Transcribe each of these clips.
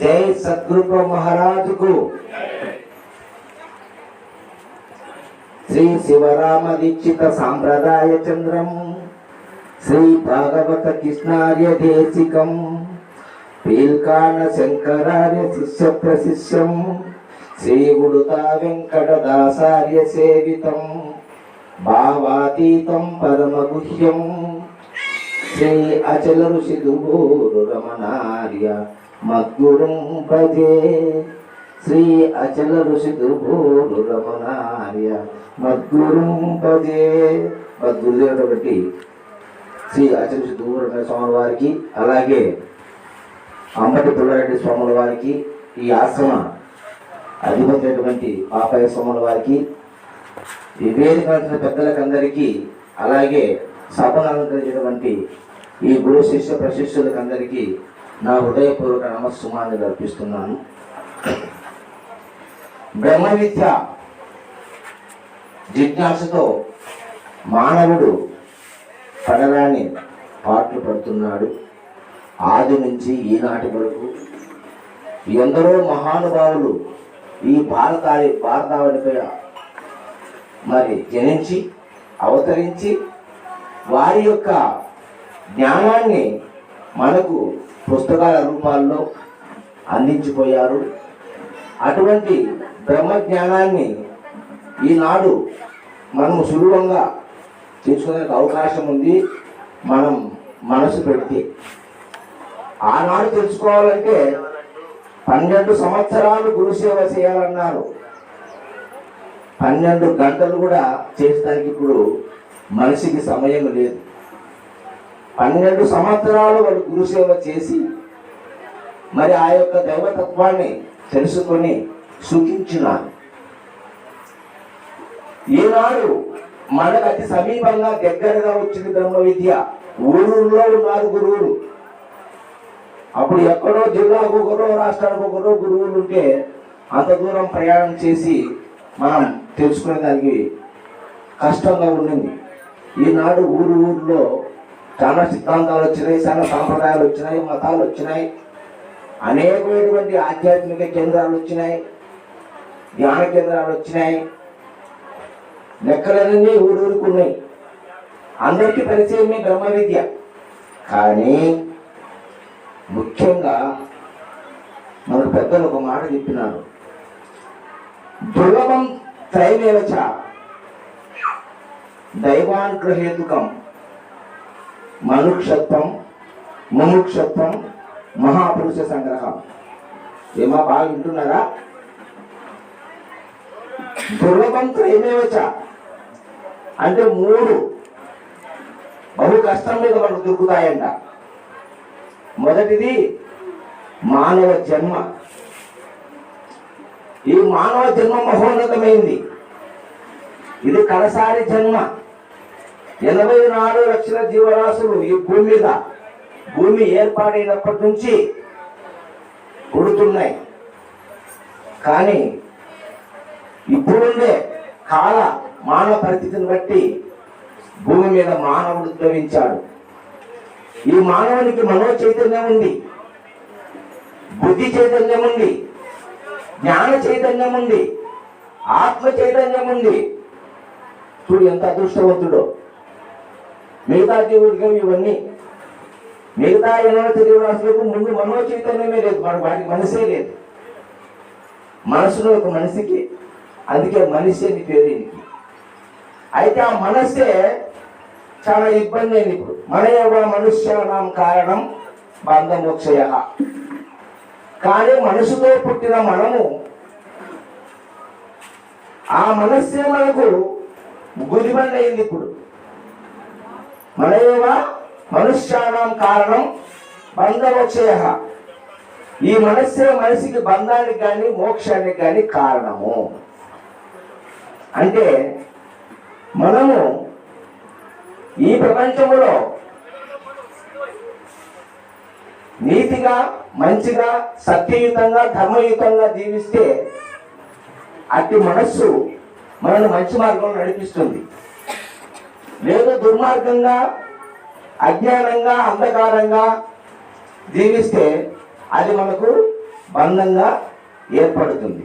జై సద్గురు మహారాజుకు. శ్రీ శివరామ దీక్షిత సాంప్రదాయ చంద్రం శ్రీ భాగవత కృష్ణార్య దేశికం పీల్కాన శంకరార్య శిష్య ప్రశిష్యం శ్రీ ఉడుతా వెంకటదాసార్య సేవితం భావాతీతం పరమగుహ్యం. శ్రీ అచల ఋషి దుర్భూరు రమణార్య మద్గురుం భజే. శ్రీ అచల ఋషి దుర్భూరు రమణార్య మద్గురుం భజే. మద్గురుదేవుడు ఒకటి శ్రీ అచల ఋషి స్వామి వారికి అలాగే అంబటి పుల్లారెడ్డి స్వాముల వారికి ఈ ఆశ్రమ అధిపతి అయినటువంటి పాపయ్య స్వాముల వారికి ఈ వేదిక పెద్దలకందరికీ అలాగే సభను అలంకరించినటువంటి ఈ గురు శిష్య ప్రశిష్యులకందరికీ నా హృదయపూర్వక నమస్సుమాన్ని అర్పిస్తున్నాను. బ్రహ్మ విద్య జిజ్ఞాసతో మానవుడు పడరాని పాటలు పడుతున్నాడు. ఆది నుంచి ఈనాటి వరకు ఎందరో మహానుభావులు ఈ భారతాది భారతావనిపై మరి జనించి అవతరించి వారి యొక్క జ్ఞానాన్ని మనకు పుస్తకాల రూపాల్లో అందించిపోయారు. అటువంటి బ్రహ్మ జ్ఞానాన్ని ఈనాడు మనము సులభంగా తెలుసుకునే అవకాశం ఉంది. మనం మనసు పెడితే ఆనాడు తెలుసుకోవాలంటే పన్నెండు సంవత్సరాలు గురుసేవ చేయాలన్నారు. పన్నెండు గంటలు కూడా చేసడానికి ఇప్పుడు మనిషికి సమయం లేదు. పన్నెండు సంవత్సరాలు వాడు గురుసేవ చేసి మరి ఆ యొక్క దైవతత్వాన్ని తెలుసుకొని సుఖించినారు ఈనాడు మనకు అతి సమీపంగా దగ్గరగా వచ్చింది బ్రహ్మ విద్య ఊరూరులో ఉన్నారు గురువులు. అప్పుడు ఎక్కడో జిల్లాకు ఒకరో రాష్ట్రానికి ఒకరో గురువులు ఉంటే అంత దూరం ప్రయాణం చేసి మనం తెలుసుకునే దానికి కష్టంగా ఉండింది. ఈనాడు ఊరు ఊరిలో చాలా సిద్ధాంతాలు వచ్చినాయి చాలా సాంప్రదాయాలు వచ్చినాయి మతాలు వచ్చినాయి. అనేకమైనటువంటి ఆధ్యాత్మిక కేంద్రాలు వచ్చినాయి ధ్యాన కేంద్రాలు వచ్చినాయి. లెక్కలన్నీ ఊరూరికి ఉన్నాయి. అందరికీ పరిచయమే బ్రహ్మ విద్య కానీ ముఖ్యంగా మన పెద్దలు ఒక మాట చెప్పినారు. దుర్లభం త్రైవేవచ దైవానుగ్రహేతుకం. మనుక్షత్వం ముముక్షత్వం మహాపురుష సంగ్రహం. ఏమా బాగా వింటున్నారా? దుర్లభం త్రైవేవచ అంటే మూడు. బహు కష్టం మీద మనకు దొరుకుతాయంట. మొదటిది మానవ జన్మ. ఈ మానవ జన్మ మహోన్నతమైంది. ఇది కడసారి జన్మ. ఎనభై నాలుగు లక్షల జీవరాశులు ఈ భూమి మీద భూమి ఏర్పాటైనప్పటి నుంచి పుడుతున్నాయి. కానీ ఇప్పుడుండే కాల మానవ పరిస్థితిని బట్టి భూమి మీద మానవుడు ఉద్భవించాడు. ఈ మానవునికి మనో చైతన్యం ఉంది బుద్ధి చైతన్యం ఉంది జ్ఞాన చైతన్యం ఉంది ఆత్మ చైతన్యం ఉంది. చూడు ఎంత అదృష్టవంతుడో. మిగతా దేవుడికి ఇవన్నీ. మిగతా ఎన్నో తెలియరాశులకు ముందు మనో చైతన్యమే లేదు మన వాడికి మనసే లేదు. మనసులో ఒక మనిషికి అందుకే మనిషి అని పేరు అయితే ఆ మనసే చాలా ఇబ్బంది అయింది ఇప్పుడు. మన యొక్క మనుష్యానం కారణం బంధమోక్షయ. కానీ మనసుతో పుట్టిన మనము ఆ మనస్సే మనకు గురిబండి అయింది ఇప్పుడు. మన మనుష్యానం కారణం బంధవచేహ ఈ మనస్సే మనిషికి బంధానికి కానీ మోక్షానికి కానీ కారణము. అంటే మనము ఈ ప్రపంచంలో నీతిగా మంచిగా సత్యయుతంగా ధర్మయుతంగా జీవిస్తే అట్టి మనస్సు మనల్ని మంచి మార్గంలో నడిపిస్తుంది. లేదు దుర్మార్గంగా అజ్ఞానంగా అంధకారంగా జీవిస్తే అది మనకు బంధంగా ఏర్పడుతుంది.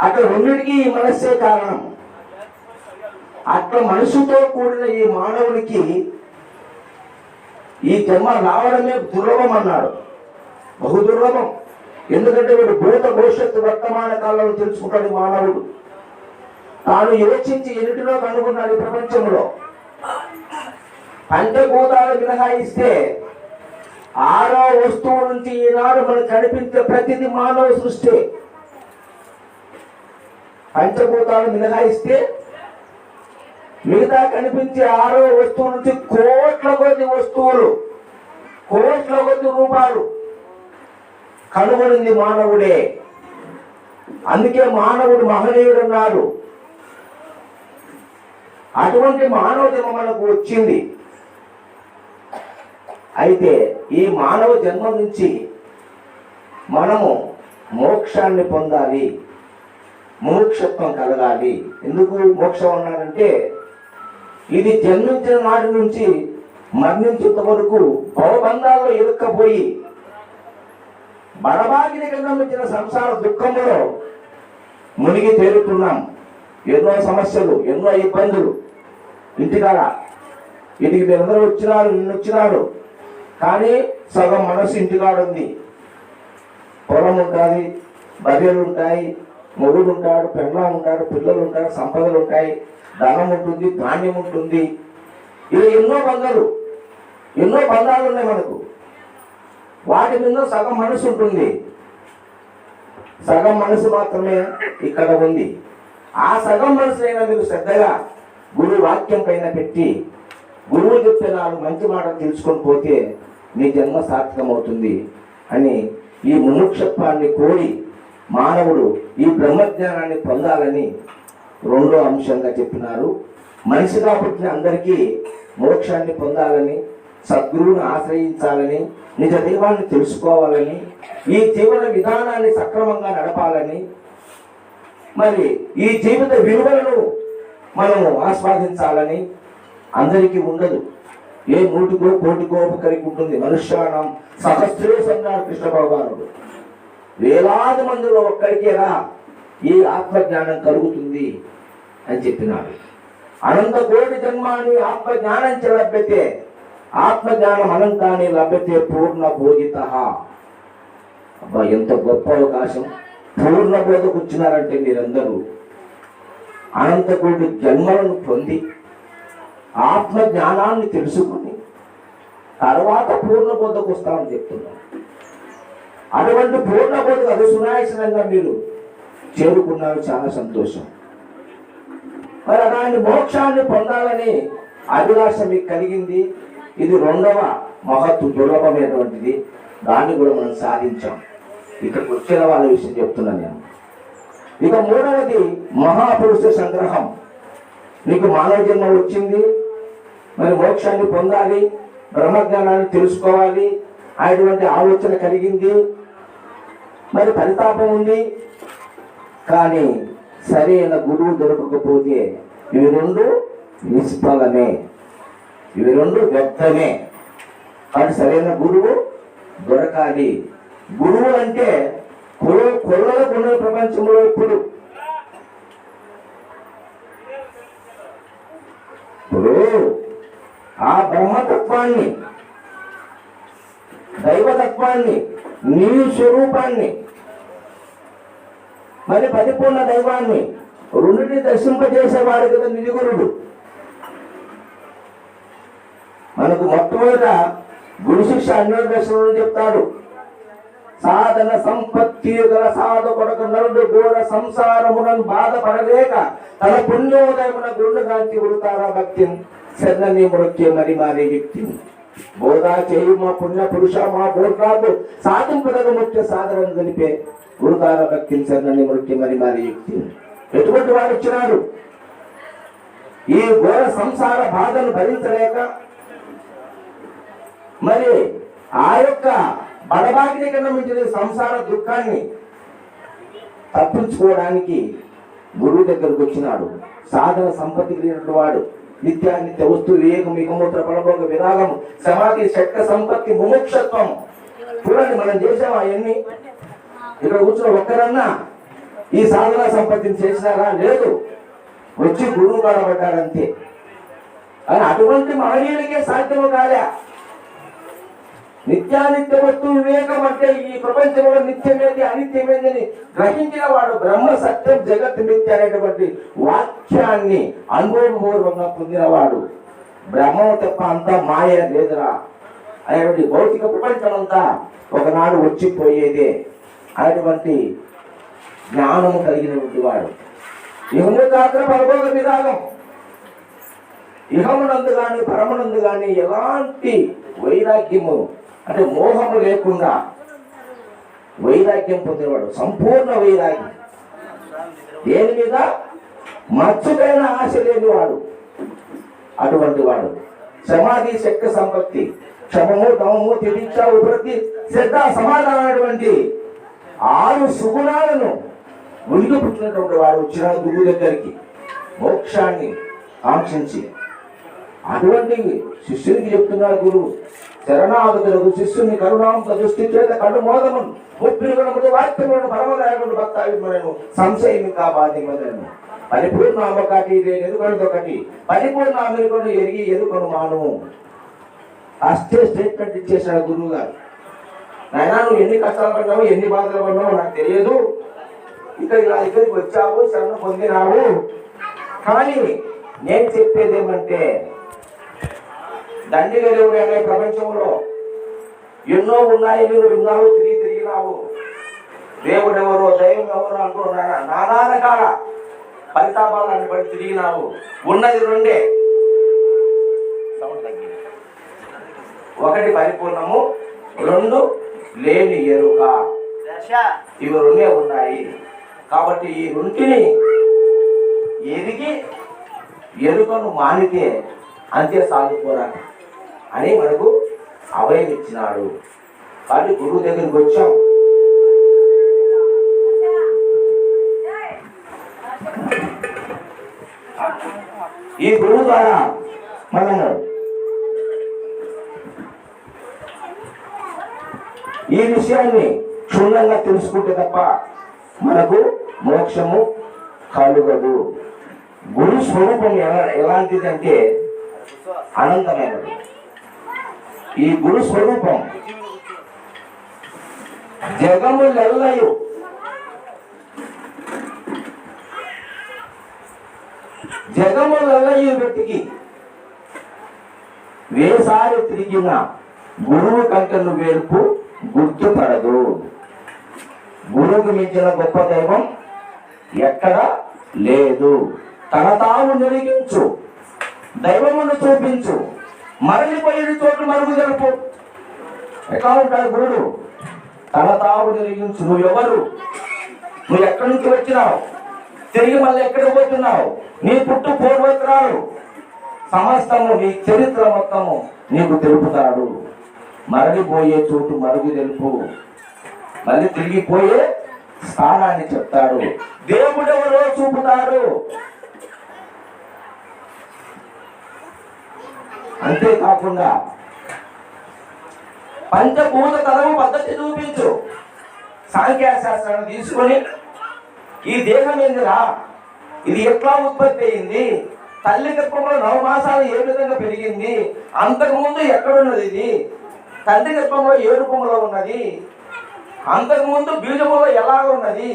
అక్కడ రెండింటికి ఈ మనస్సే కారణం. అట్లా మనసుతో కూడిన ఈ మానవునికి ఈ జన్మ రావడమే దుర్లభం అన్నాడు. బహుదుర్లభం. ఎందుకంటే వీడు భూత భవిష్యత్తు వర్తమాన కాలంలో తెలుసుకుంటాడు మానవుడు. తాను యోచించి ఎన్నిటిలో కనుగొన్నాడు ఈ ప్రపంచంలో. పంచభూతాలు మినహాయిస్తే ఆరో వస్తువు నుంచి ఈనాడు మనకు కనిపించే ప్రతిది మానవ సృష్టి. పంచభూతాలు మినహాయిస్తే మిగతా కనిపించే ఆరో వస్తువు నుంచి కోట్ల కొద్ది వస్తువులు కోట్ల కొద్ది రూపాలు కనుగొనింది మానవుడే. అందుకే మానవుడు మహనీయుడు అన్నారు అటువంటి మానవ జన్మ మనకు వచ్చింది. అయితే ఈ మానవ జన్మ నుంచి మనము మోక్షాన్ని పొందాలి. మోక్షత్వం కలగాలి. ఎందుకు మోక్షం అన్నారంటే ఇది జన్మించిన నాటి నుంచి మరణించేంత వరకు భవబంధాల్లో ఇరుక్కపోయి బడబాగిని గమనించిన సంసార దుఃఖంలో మునిగి తేలుతున్నాం ఎన్నో సమస్యలు ఎన్నో ఇబ్బందులు. ఇంటికాడ ఇంటికి మీరందరూ వచ్చినారు నిన్ను వచ్చినాడు. కానీ సగం మనసు ఇంటికాడ ఉంది. పొలం ఉంటుంది బర్రెలు ఉంటాయి మొగుడు ఉంటాడు పెళ్ళ ఉంటాడు పిల్లలు ఉంటారు సంపదలు ఉంటాయి. ధనం ఉంటుంది ధాన్యం ఉంటుంది. ఇలా ఎన్నో బంధాలు ఎన్నో బంధాలు ఉన్నాయి మనకు. వాటి మీద సగం మనసు ఉంటుంది. సగం మనసు మాత్రమే ఇక్కడ ఉంది. ఆ సగం మనసు మీరు శ్రద్ధగా గురువు వాక్యం పైన పెట్టి గురువు చెప్తే నాలుగు మంచి మాటలు తెలుసుకొని పోతే నీ జన్మ సార్థకమవుతుంది అని ఈ ముముక్షత్వాన్ని కోరి మానవుడు ఈ బ్రహ్మజ్ఞానాన్ని పొందాలని రెండో అంశంగా చెప్పినారు. మనిషిగా పుట్టిన అందరికీ మోక్షాన్ని పొందాలని సద్గురువుని ఆశ్రయించాలని నిజ దైవాన్ని తెలుసుకోవాలని ఈ జీవన విధానాన్ని సక్రమంగా నడపాలని మరి ఈ జీవిత విలువలను మనము ఆస్వాదించాలని అందరికీ ఉండదు. ఏ నూటికో కోటికో కలిగి ఉంటుంది. మనుష్యానం సహస్రే సన్నాడు కృష్ణ భగవానుడు వేలాది మందిలో ఒక్కడికేనా ఈ ఆత్మజ్ఞానం కలుగుతుంది అని చెప్పినాడు. అనంత కోటి జన్మాన్ని ఆత్మజ్ఞానం చ లభ్యతే ఆత్మజ్ఞానం అనంతాన్ని లభ్యతే పూర్ణ బోధిత. అబ్బా ఎంత గొప్ప అవకాశం. పూర్ణ బోధకు వచ్చినారంటే మీరందరూ. అనంత కోటి జన్మలను పొంది ఆత్మ జ్ఞానాన్ని తెలుసుకుని తర్వాత పూర్ణ బోధకు వస్తామని చెప్తున్నాను. అటువంటి పూర్ణ బోధకు అది సునాయసనంగా మీరు చేరుకున్నారు చాలా సంతోషం. మరి అలాంటి మోక్షాన్ని పొందాలని అభిలాష మీకు కలిగింది. ఇది రెండవ మహత్తు దుర్లభమైనటువంటిది. దాన్ని కూడా మనం సాధించాం. ఇక్కడికి వచ్చిన వాళ్ళ విషయం చెప్తున్నాను నేను. ఇక మూడవది మహాపురుష సంగ్రహం. నీకు మానవ జన్మ వచ్చింది మరి మోక్షాన్ని పొందాలి బ్రహ్మజ్ఞానాన్ని తెలుసుకోవాలి అటువంటి ఆలోచన కలిగింది మరి పరితాపం ఉంది. కానీ సరైన గురువు దొరకకపోతే ఇవి రెండు నిష్ఫలమే. ఇవి రెండు వ్యర్థమే. కానీ సరైన గురువు దొరకాలి. గురువు అంటే కొల కొల్లలకు ఉన్న ప్రపంచంలో ఇప్పుడు ఇప్పుడు ఆ బ్రహ్మతత్వాన్ని దైవతత్వాన్ని నీ స్వరూపాన్ని మరి పరిపూర్ణ దైవాన్ని రెండుని దర్శింపజేసేవాడు కదా నిధిగురుడు. మనకు మొట్టమొదట గురు శిక్ష అన్వయ దర్శనం చెప్తాడు. సాధన సంపత్తి గల సాధకుడకు కొడక నరుడు ఘోర సంసారములను బాధపడలేక తన పుణ్యోదయమున గురుడు ఉడతారా భక్తి? శరణని మృత్యు మరి మారే వ్యక్తి బోధా చేయు మా పుణ్య పురుష మా సాధం సాధింపదగ ముఖ్య సాధనను తెలిపే గురుదార భక్తి శరణని మృత్యు మరి మారే వ్యక్తి ఎటువంటి వాడు వచ్చినాడు ఈ ఘోర సంసార బాధను భరించలేక మరి ఆ యొక్క బడబాగిని కన్నా మించిన సంసార దుఃఖాన్ని తప్పించుకోవడానికి గురువు దగ్గరకు వచ్చినాడు. సాధన సంపత్తి కలిగినటువంటి వాడు. నిత్యానిత్య వస్తు వివేకం మికమూత్ర ఫలభోగ విరాగం సమాధి శక్త సంపత్తి ముముక్షత్వం. చూడండి మనం చేసాం అవన్నీ? ఇక్కడ కూర్చున్న ఒక్కరన్నా ఈ సాధన సంపత్తిని చేసినారా? లేదు. వచ్చి గురువు కాడబడ్డాడంతే. అని అటువంటి మహనీయుడికే సాధ్యము కాలే. నిత్యానిత్య వస్తు వివేకం అంటే ఈ ప్రపంచంలో నిత్యమేది అనిత్యమేదని గ్రహించిన వాడు బ్రహ్మ సత్యం జగత్ నిత్య అనేటువంటి వాక్యాన్ని అనుభవపూర్వంగా పొందినవాడు. బ్రహ్మం తప్ప అంతా మాయ లేదురా. అనేటువంటి భౌతిక ప్రపంచం అంతా ఒకనాడు వచ్చిపోయేదే అనేటువంటి జ్ఞానము కలిగినటువంటి వాడు. ఇహము కాత్ర పరభోగ విధానం. ఇహమునందు కానీ పరమునందు కానీ ఎలాంటి వైరాగ్యము అంటే మోహము లేకుండా వైరాగ్యం పొందినవాడు సంపూర్ణ వైరాగ్యం. దేని మీద? మచ్చుకైన ఆశ లేనివాడు అటువంటి వాడు. సమాధి శక్తి సంపత్తి. క్షమము తమము తిరిక్ష ఉపృతి శ్రద్ధ సమాధానమైనటువంటి ఆరు సుగుణాలను మునిగి పుట్టినటువంటి వాడు వచ్చిన గురువు దగ్గరికి. మోక్షాన్ని ఆంక్షించి. అటువంటి శిష్యునికి చెప్తున్నాడు గురువు. శరణాగతులకు శిష్యుని కరుణాంత దృష్టి చేత కళ్ళు మోదము. ముప్పిని గుణములు వాక్యములను పరమదాయకుడు భక్తాభిమను సంశయం ఇంకా బాధ్యమలను పరిపూర్ణ ఒకటి ఎదుకొనది ఒకటి పరిపూర్ణ అమెరికను ఎరిగి ఎదుకొను మాను అష్టే స్టేట్మెంట్ ఇచ్చేసాడు గురువు గారు. నాయన నువ్వు ఎన్ని కష్టాలు పడ్డావు ఎన్ని బాధలు పడ్డావు నాకు తెలియదు. ఇక్కడ ఇలా ఇక్కడికి వచ్చావు శరణ పొందినావు. కానీ నేను చెప్పేది ఏమంటే దండిగా దేవుడు అనే ప్రపంచంలో ఎన్నో ఉన్నాయి నువ్వు విన్నావు తిరిగి తిరిగినావు. దేవుడు ఎవరో దైవం ఎవరో అంటున్నారా నానా రకాల పరితాపాలను బట్టి తిరిగినావు. ఉన్నది రెండే. ఒకటి పరిపూర్ణము రెండు లేని ఎరుక. ఇవి రెండే ఉన్నాయి. కాబట్టి ఈ రెంటిని ఎదిగి ఎరుకను మానితే అంతే సాగుకోరా అని మనకు అభయం ఇచ్చినాడు. కాబట్టి గురువు దగ్గరికి వచ్చాం. ఈ గురువు ద్వారా మనము ఈ విషయాన్ని క్షుణ్ణంగా తెలుసుకుంటే తప్ప మనకు మోక్షము కలుగదు. గురు స్వరూపం ఎలా ఎలాంటిదంటే అనంతమైనది. ఈ గురు స్వరూపం. జగములెల్లయు. జగములెల్లయు వెతికి వేసారి తిరిగిన గురువు కంటను వేర్పు గుర్తుపడదు. గురువుకు మించిన గొప్ప దైవం ఎక్కడ లేదు. తన తాను నిరిగించు దైవమును చూపించు. మరలిపోయిన చోటు మరుగు జరుపు. ఎట్లా ఉంటాడు గురుడు తన తావు నిరిగించు నువ్వు ఎవరు? నువ్వు ఎక్కడి నుంచి వచ్చినావు? తిరిగి మళ్ళీ ఎక్కడికి పోతున్నావు? నీ పుట్టు పూర్వోత్తరాలు. సమస్తము నీ చరిత్ర మొత్తము నీకు తెలుపుతాడు. మరలిపోయే చోటు మరుగు తెలుపు మళ్ళీ తిరిగిపోయే స్థానాన్ని చెప్తాడు. దేవుడెవరో చూపుతాడు. అంతేకాకుండా పంచభూత తరము పద్ధతి చూపించు. సాంఖ్యాశాస్త్రాన్ని తీసుకొని ఈ దేహం ఏందిరా ఇది ఎట్లా ఉత్పత్తి అయింది? తల్లి గర్భంలో నవమాసాలు ఏ విధంగా పెరిగింది? అంతకుముందు ఎక్కడున్నది ఇది? తండ్రి గర్భంలో ఏ రూపంలో ఉన్నది? అంతకుముందు బీజములో ఎలా ఉన్నది?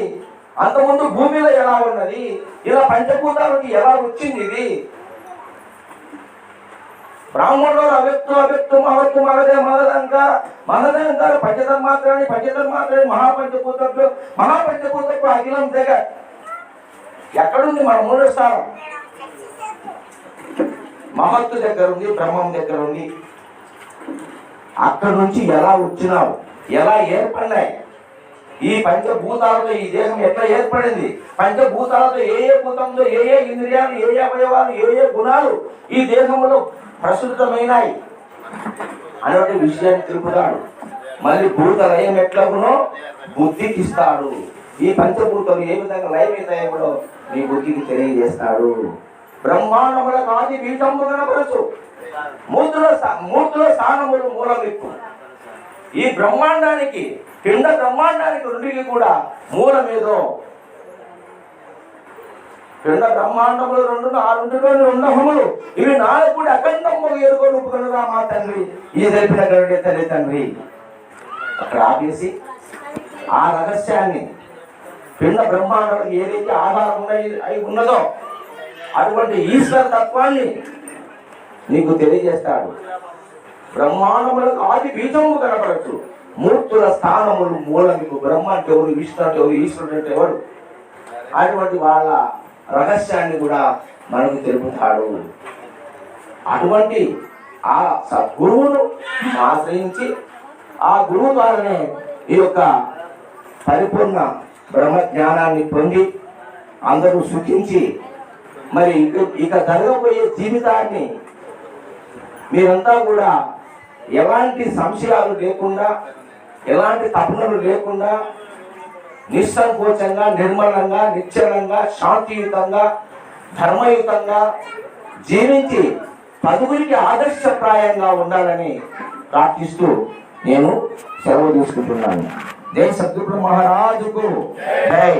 అంతకుముందు భూమిలో ఎలా ఉన్నది? ఇలా పంచభూతాలకి ఎలా వచ్చింది ఇది? బ్రాహ్మణుడు అవ్యక్తు అవ్యక్తు మహత్తు మగదే మగదంకార మగదంకార పంచధర్మాత్రాన్ని పంచధర్మాత్రాన్ని మహాపంచభూతకు మహాపంచభూతకు అఖిలం తెగ ఎక్కడుంది మన మూడో స్థానం? మహత్తు దగ్గర ఉంది బ్రహ్మం దగ్గర ఉంది అక్కడ నుంచి ఎలా వచ్చినావు? ఎలా ఏర్పడినాయి? ఈ పంచభూతాలతో ఈ దేహం ఎట్లా ఏర్పడింది? పంచభూతాలతో ఏ ఏ భూతంలో ఏ ఏ ఇంద్రియాలు ఏ ఏ అవయవాలు ఏ ఏ గుణాలు ఈ దేహంలో ప్రస్తుతమైనాయి అనే విషయాన్ని తెలుపుతాడు. మళ్ళీ భూత లయం ఎట్లాగునో బుద్ధికి ఇస్తాడు ఈ పంచభూతాలు ఏ విధంగా లయం అవుతాయో మీ బుద్ధికి తెలియజేస్తాడు. బ్రహ్మాండముల ఆది బీజంబు కనపరచు మూర్తుల మూర్తుల స్థానములు మూలమిప్పు ఈ బ్రహ్మాండానికి పిండ బ్రహ్మాండానికి రెండుకి కూడా మూలమేదో క్రింద బ్రహ్మాండములు రెండు ఆ రెండులోని ఉండహములు ఇవి నాలుగు అఖండము ఏరుకొని ఒప్పుకున్నదా మా తండ్రి. ఈ తెలిపిన గరుడే తల్లి తండ్రి. అక్కడ ఆపేసి ఆ రహస్యాన్ని పిండ బ్రహ్మాండానికి ఏదైతే ఆధారం ఉన్నాయి అయి ఉన్నదో అటువంటి ఈశ్వర తత్వాన్ని నీకు తెలియజేస్తాడు. బ్రహ్మాండములకు ఆది బీజము కనపడచ్చు. మూర్తుల స్థానములు మూలమికు బ్రహ్మ అంటే ఎవరు విష్ణు అంటే ఎవరు ఈశ్వరుడు అంటే ఎవరు? అటువంటి వాళ్ళ రహస్యాన్ని కూడా మనకు తెలుపుతాడు. అటువంటి ఆ సద్గురువును ఆశ్రయించి ఆ గురువు ద్వారానే ఈ యొక్క పరిపూర్ణ బ్రహ్మ జ్ఞానాన్ని పొంది అందరూ సుఖించి మరి ఇక ఇక జరగబోయే జీవితాన్ని మీరంతా కూడా ఎలాంటి సంశయాలు లేకుండా ఎలాంటి తపనలు లేకుండా నిస్సంకోచంగా నిర్మలంగా నిశ్చలంగా శాంతియుతంగా ధర్మయుతంగా జీవించి పదుగురికి ఆదర్శప్రాయంగా ఉండాలని ప్రార్థిస్తూ నేను సెలవు తీసుకుంటున్నాను. జై సద్గురు మహారాజుకు జై.